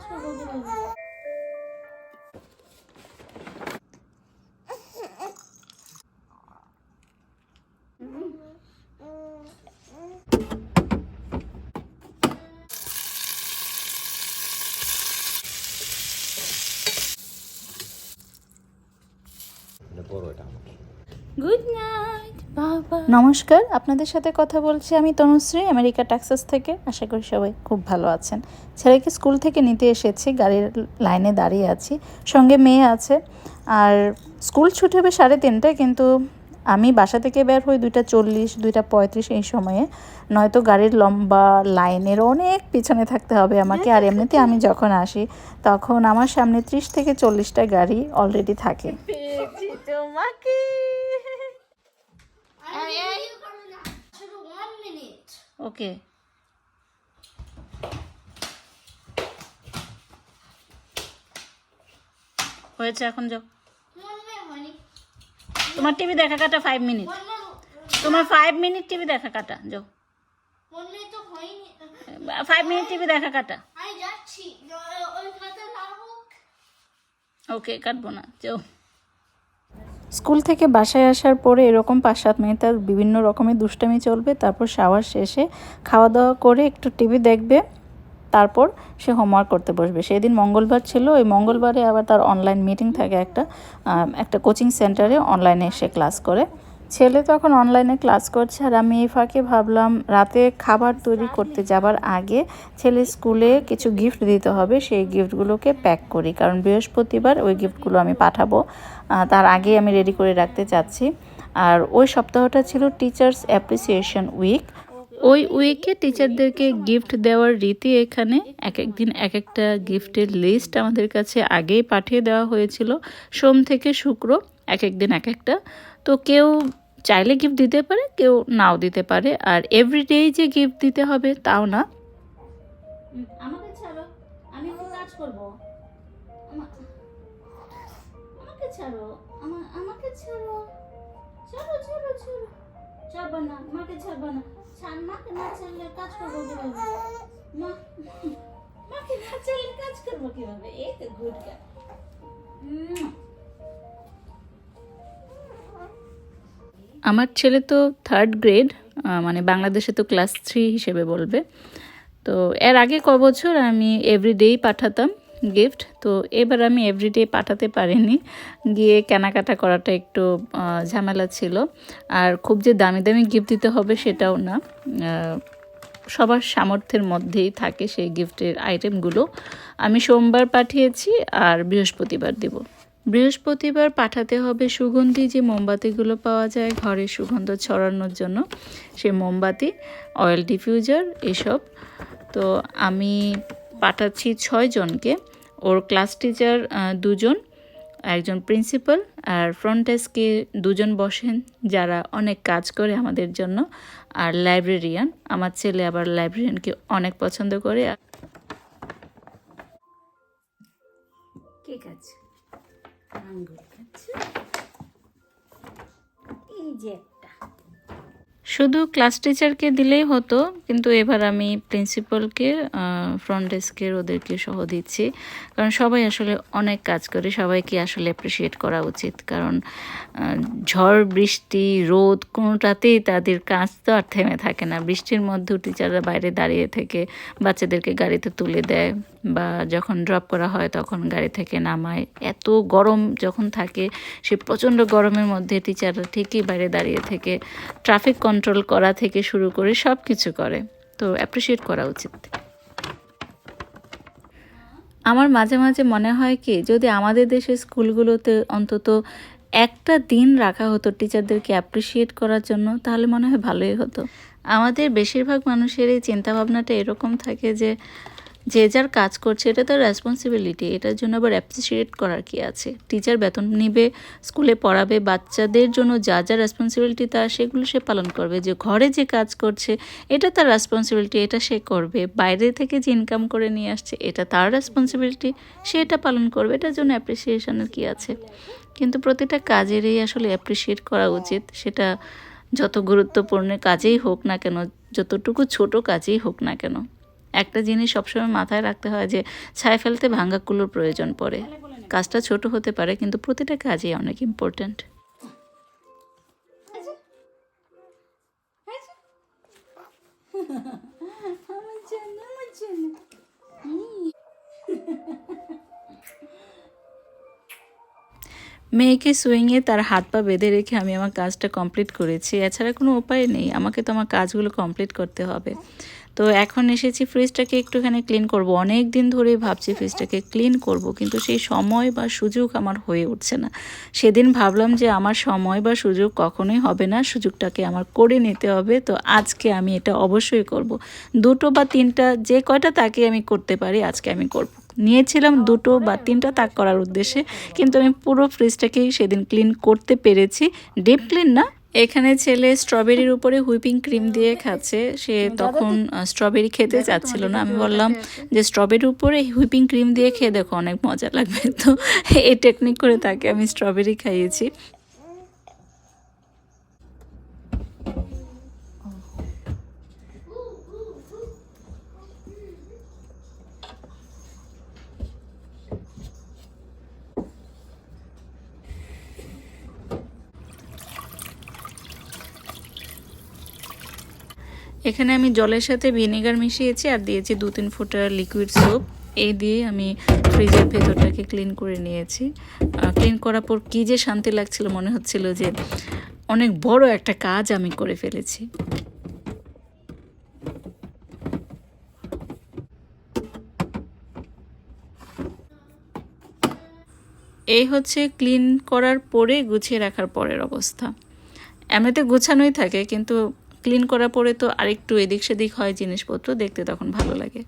কাজ করব কীভাবে এটা বড় এটা আমার গুড নাইট বাবা নমস্কার, আপনাদের সাথে কথা বলছি আমি তনুশ্রী, আমেরিকা, টাক্সাস থেকে। আশা করি সবাই খুব ভালো আছেন। ছেলেকে স্কুল থেকে নিতে এসেছি, গাড়ির লাইনে দাঁড়িয়ে আছি। সঙ্গে মেয়ে আছে। আর স্কুল ছুটি হবে সাড়ে তিনটায় কিন্তু আমি বাসা থেকে বের হই দুইটা চল্লিশ, দুইটা পঁয়ত্রিশ এই সময়ে। নয়তো গাড়ির লম্বা লাইনের অনেক পিছনে থাকতে হবে আমাকে। আর এমনিতে আমি যখন আসি, তখন আমার সামনে ত্রিশ থেকে চল্লিশটা গাড়ি অলরেডি থাকে। তোমাকে। ওকে হয়েছে এখন যাও. তোমার টিভি দেখা কাটা ফাইভ মিনিট তোমার ফাইভ মিনিট টিভি দেখা কাটা যাও। ফাইভ মিনিট টিভি দেখা কাটা। ওকে কাটবো না যাও। স্কুল থেকে বাসায় আসার পরে এরকম পাঁচ সাত মিনিট তার বিভিন্ন রকমের দুষ্টামি চলবে, তারপর শাওয়ার শেষে খাওয়া দাওয়া করে একটু টিভি দেখবে, তারপর সে হোমওয়ার্ক করতে বসবে। সেদিন মঙ্গলবার ছিল ওই মঙ্গলবারে আবার তার অনলাইন মিটিং থাকে একটা একটা কোচিং সেন্টারে অনলাইনে সে ক্লাস করে। ছেলে তখন অনলাইনে ক্লাস করছে আর আমি এই ফাঁকে ভাবলাম রাতে খাবার তৈরি করতে যাবার আগে ছেলে স্কুলে কিছু গিফট দিতে হবে, সেই গিফটগুলোকে প্যাক করি। কারণ বৃহস্পতিবার ওই গিফটগুলো আমি পাঠাবো। তার আগে আমি রেডি করে রাখতে চাচ্ছি। আর ওই সপ্তাহটা ছিল টিচার্স অ্যাপ্রিসিয়েশন উইক ওই উইকে টিচারদেরকে গিফট দেওয়ার রীতি এখানে, এক এক দিন এক একটা গিফটের লিস্ট আমাদের কাছে আগেই পাঠিয়ে দেওয়া হয়েছিল। সোম থেকে শুক্র, এক এক দিন এক একটা। তো কেউ চাইলে গিফট দিতে পারে, কেউ নাও দিতে পারে। আর এভরিডেই যে গিফট দিতে হবে, তাও না। মাকে না। কাজ করব কীভাবে? এই তো গুড আমার ছেলে তো থার্ড গ্রেড মানে বাংলাদেশে তো ক্লাস থ্রি হিসেবে বলবে। তো এর আগে ক বছর আমি এভরিডেই পাঠাতাম গিফট তো এবার আমি এভরিডে পাঠাতে পারিনি। গিয়ে কেনাকাটা করাটা একটু ঝামেলা ছিল। আর খুব যে দামি দামি গিফট দিতে হবে সেটাও না। সবার সামর্থ্যের মধ্যেই থাকে সেই গিফটের আইটেমগুলো আমি সোমবার পাঠিয়েছি আর বৃহস্পতিবার দেব। বৃহস্পতিবার পাঠাতে হবে সুগন্ধি, যে মোমবাতিগুলো পাওয়া যায় ঘরে সুগন্ধ ছড়ানোর জন্য। সে মোমবাতি অয়েল ডিফিউজার এসব। তো আমি পাঠাচ্ছি ছয় জনকে। ওর ক্লাস টিচার দুজন, একজন প্রিন্সিপাল আর ফ্রন্ট ডেস্কে দুজন বসেন, যারা অনেক কাজ করে আমাদের জন্য। আর লাইব্রেরিয়ান আমার ছেলে আবার লাইব্রেরিয়ানকে অনেক পছন্দ করে। ঠিক আছে আঙ্গুর খাচ্ছে এই যে একটা শুধু ক্লাস টিচারকে দিলেই হতো, কিন্তু এবার আমি প্রিন্সিপালকে ফ্রন্ট ডেস্কের ওদেরকে সহ দিচ্ছি। কারণ সবাই আসলে অনেক কাজ করে, সবাইকে আসলে অ্যাপ্রিসিয়েট করা উচিত। কারণ ঝড়, বৃষ্টি, রোদ, কোনোটাতেই তাদের কাজ তো আর থেমে থাকে না। বৃষ্টির মধ্যেও টিচাররা বাইরে দাঁড়িয়ে থেকে বাচ্চাদেরকে গাড়িতে তুলে দেয় বা যখন ড্রপ করা হয় তখন গাড়ি থেকে নামায়। এত গরম যখন থাকে, সে প্রচণ্ড গরমের মধ্যে টিচাররা ঠিকই বাইরে দাঁড়িয়ে থেকে ট্রাফিক কন্ট্রোল করা থেকে শুরু করে সব কিছু করে। তো অ্যাপ্রিসিয়েট করা উচিত। আমার মাঝে মাঝে মনে হয় কি যদি আমাদের দেশের স্কুলগুলোতে অন্তত একটা দিন রাখা হতো টিচারদেরকে অ্যাপ্রিসিয়েট করার জন্য তাহলে মনে হয় ভালোই হতো। আমাদের বেশিরভাগ মানুষের এই চিন্তাভাবনাটা এরকম থাকে যে যে যার কাজ করছে, এটা তার রেসপন্সিবিলিটি এটার জন্য আবার অ্যাপ্রিসিয়েট করার কি আছে? টিচার বেতন নিবে স্কুলে পড়াবে, বাচ্চাদের জন্য যা যা রেসপন্সিবিলিটি তার সেগুলো সে পালন করবে। যে ঘরে যে কাজ করছে, এটা তার রেসপন্সিবিলিটি এটা সে করবে। বাইরে থেকে যে ইনকাম করে নিয়ে আসছে, এটা তার রেসপন্সিবিলিটি সে এটা পালন করবে। এটার জন্য অ্যাপ্রিসিয়েশনের কি আছে? কিন্তু প্রতিটা কাজেরই আসলে অ্যাপ্রিসিয়েট করা উচিত। সেটা যত গুরুত্বপূর্ণ কাজেই হোক না কেন, যতটুকু ছোট কাজেই হোক না কেন। একটা জিনিস সবসময় মাথায় রাখতে হয় যে ছাই ফেলতে ভাঙ্গা কুলোর প্রয়োজন পড়ে। কাজটা ছোট হতে পারে, কিন্তু প্রতিটা কাজই অনেক ইম্পর্ট্যান্ট আমার জন্য আমার জন্য। মেয়েকে সুইংয়ে তার হাত পা বেঁধে রেখে আমি আমার কাজটা কমপ্লিট করেছি। এছাড়া কোনো উপায় নেই। আমাকে তো আমার কাজগুলো কমপ্লিট করতে হবে। তো এখন এসেছি ফ্রিজটাকে একটুখানি ক্লিন করব। অনেক দিন ধরেই ভাবছি ফ্রিজটাকে ক্লিন করব, কিন্তু সেই সময় বা সুযোগ আমার হয়ে উঠছে না। সেদিন ভাবলাম যে আমার সময় বা সুযোগ কখনোই হবে না। সুযোগটাকে আমার করে নিতে হবে। তো আজকে আমি এটা অবশ্যই করব। দুটো বা তিনটা, যে কয়টা তাকে আমি করতে পারি, আজকে আমি করব। নিয়েছিলাম দুটো বা তিনটা তাক করার উদ্দেশ্যে কিন্তু আমি পুরো ফ্রিজটাকেই সেদিন ক্লিন করতে পেরেছি। ডিপ ক্লিন না? এখানে ছেলে স্ট্রবেরির উপরে হুইপিং ক্রিম দিয়ে খাচ্ছে। সে তখন স্ট্রবেরি খেতে চাচ্ছিল না। আমি বললাম যে স্ট্রবেরির উপরে হুইপিং ক্রিম দিয়ে খেয়ে দেখো অনেক মজা লাগবে। তো এই টেকনিক করে তাকে আমি স্ট্রবেরি খাইয়েছি। এখানে আমি জলের সাথে ভিনেগার মিশিয়েছি আর দিয়েছি দু তিন ফোঁটা লিকুইড সোপ এই দিয়ে আমি ফ্রিজের ভেতরটাকে ক্লিন করে নিয়েছি। ক্লিন করার পর কী যে শান্তি লাগছিল, মনে হচ্ছিল যে অনেক বড় একটা কাজ আমি করে ফেলেছি। এই হচ্ছে ক্লিন করার পরে গুছিয়ে রাখার পরের অবস্থা। এমনিতে গুছানোই থাকে, কিন্তু ক্লিন করার পরে তো আরেকটু এদিক সেদিক হয় জিনিসপত্র, দেখতে তখন ভালো লাগে।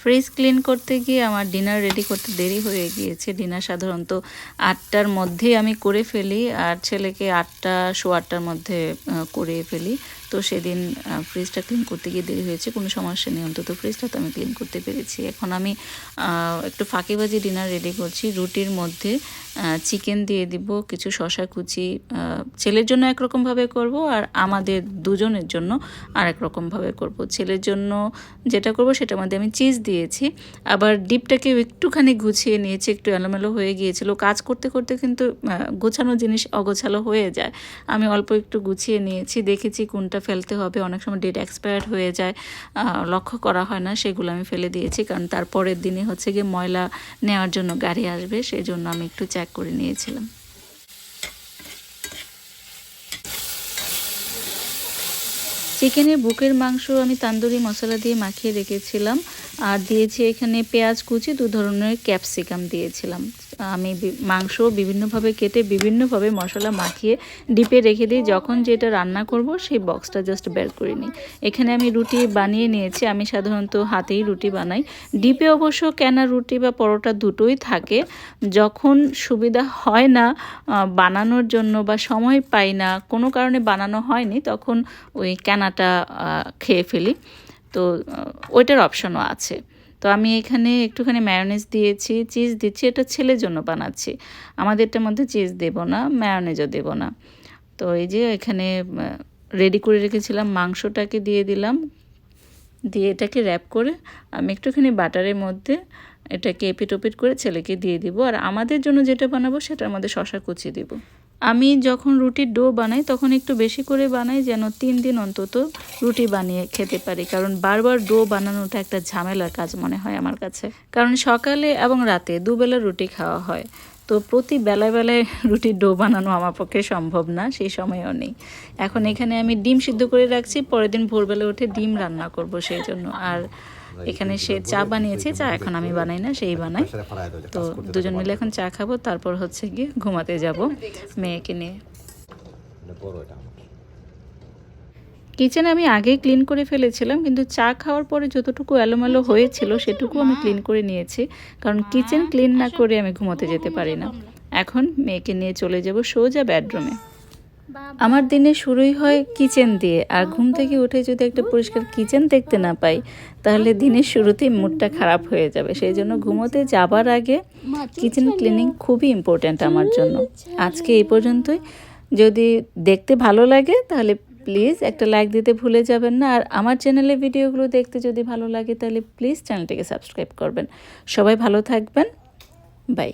ফ্রিজ ক্লিন করতে গিয়ে আমার ডিনার রেডি করতে দেরি হয়ে গিয়েছে। ডিনার সাধারণত আটটার মধ্যেই আমি করে ফেলি, আর ছেলেকে আটটা সো আটটার মধ্যে করে ফেলি। তো সেদিন ফ্রিজটা ক্লিন করতে গিয়ে দেরি হয়েছে। কোনো সমস্যা নেই, অন্তত ফ্রিজটা তো আমি ক্লিন করতে পেরেছি। এখন আমি একটু ফাঁকিবাজি ডিনার রেডি করছি। রুটির মধ্যে চিকেন দিয়ে দিব, কিছু শশা কুচি ছেলের জন্য একরকমভাবে করব আর আমাদের দুজনের জন্য আর একরকমভাবে করব। ছেলের জন্য যেটা করব সেটার মধ্যে আমি চিজ দিয়েছি। আবার ডিপটাকে একটুখানি গুছিয়ে নিয়েছি, একটু এলোমেলো হয়ে গিয়েছিল। কাজ করতে করতে কিন্তু গোছানো জিনিস অগোছালো হয়ে যায়। আমি অল্প একটু গুছিয়ে নিয়েছি, দেখেছি কোনটা ফেলতে হবে। অনেক সময় ডেট এক্সপায়ার্ড হয়ে যায় লক্ষ্য করা হয় না, সেগুলো আমি ফেলে দিয়েছি। কারণ তারপরের দিনে হচ্ছে গিয়ে ময়লা নেওয়ার জন্য গাড়ি আসবে সেই জন্য আমি একটু চেক করে নিয়েছিলাম। চিকেনের বুকের মাংস আমি তান্দুরি মশলা দিয়ে মাখিয়ে রেখেছিলাম। আর দিয়েছি এখানে পেঁয়াজ কুচি, দু ধরনের ক্যাপসিকাম দিয়েছিলাম। আমি মাংস বিভিন্নভাবে কেটে বিভিন্নভাবে মশলা মাখিয়ে ডিপে রেখে দিই। যখন যেটা রান্না করব, সেই বক্সটা জাস্ট বের করে নিই। এখানে আমি রুটি বানিয়ে নিয়েছি। আমি সাধারণত হাতেই রুটি বানাই। ডিপে অবশ্য কেনা রুটি বা পরোটা দুটোই থাকে। যখন সুবিধা হয় না বানানোর জন্য বা সময় পাই না, কোনো কারণে বানানো হয়নি, তখন ওই কেনাটা খেয়ে ফেলি। তো ওইটার অপশনও আছে। তো আমি এখানে একটুখানি ম্যায়োনিজ দিয়েছি, চিজ দিচ্ছি, এটা ছেলের জন্য বানাচ্ছি। আমাদেরটার মধ্যে চিজ দেব না, ম্যায়োনিজও দেব না। তো এই যে এখানে রেডি করে রেখেছিলাম, মাংসটাকে দিয়ে দিলাম। দিয়ে এটাকে র্যাপ করে আমি একটুখানি বাটারের মধ্যে এটাকে এপিট ওপিট করে ছেলেকে দিয়ে দিব আর আমাদের জন্য যেটা বানাবো সেটার মধ্যে শশা কুচি দিব। আমি যখন রুটির ডো বানাই তখন একটু বেশি করে বানাই যেন তিন দিন অন্তত রুটি বানিয়ে খেতে পারি। কারণ বারবার ডো বানানোটা একটা ঝামেলার কাজ মনে হয় আমার কাছে। কারণ সকালে এবং রাতে দুবেলা রুটি খাওয়া হয়। তো প্রতি বেলায় বেলায় রুটির ডো বানানো আমার পক্ষে সম্ভব না, সেই সময়ও নেই। এখন এখানে আমি ডিম সিদ্ধ করে রাখছি, পরের দিন ভোরবেলা উঠে ডিম রান্না করব সেই জন্য। আর এখানে সে চা বানিয়েছে চা এখন আমি বানাই না সেই বানাই। তো দুজন মিলে এখন চা খাব তারপর হচ্ছে গিয়ে ঘুমাতে যাব মেয়েকে নিয়ে। আমার। কিচেন আমি আগেই ক্লিন করে ফেলেছিলাম কিন্তু চা খাওয়ার পরে যতটুকু এলোমেলো হয়েছিল সেটুকু আমি ক্লিন করে নিয়েছি। কারণ কিচেন ক্লিন না করে আমি ঘুমাতে যেতে পারি না। এখন মেয়েকে নিয়ে চলে যাব সোজা বেডরুমে। আমার দিনে শুরুই হয় কিচেন দিয়ে, আর ঘুম থেকে উঠে যদি একটা পরিষ্কার কিচেন দেখতে না পাই, তাহলে দিনের শুরুতেই মুডটা খারাপ হয়ে যাবে। সেই জন্য ঘুমোতে যাবার আগে কিচেন ক্লিনিং খুবই ইম্পর্ট্যান্ট আমার জন্য। আজকে এই পর্যন্তই। যদি দেখতে ভালো লাগে, তাহলে প্লিজ একটা লাইক দিতে ভুলে যাবেন না। আর আমার চ্যানেলে ভিডিওগুলো দেখতে যদি ভালো লাগে, তাহলে প্লিজ চ্যানেলটিকে সাবস্ক্রাইব করবেন। সবাই ভালো থাকবেন। বাই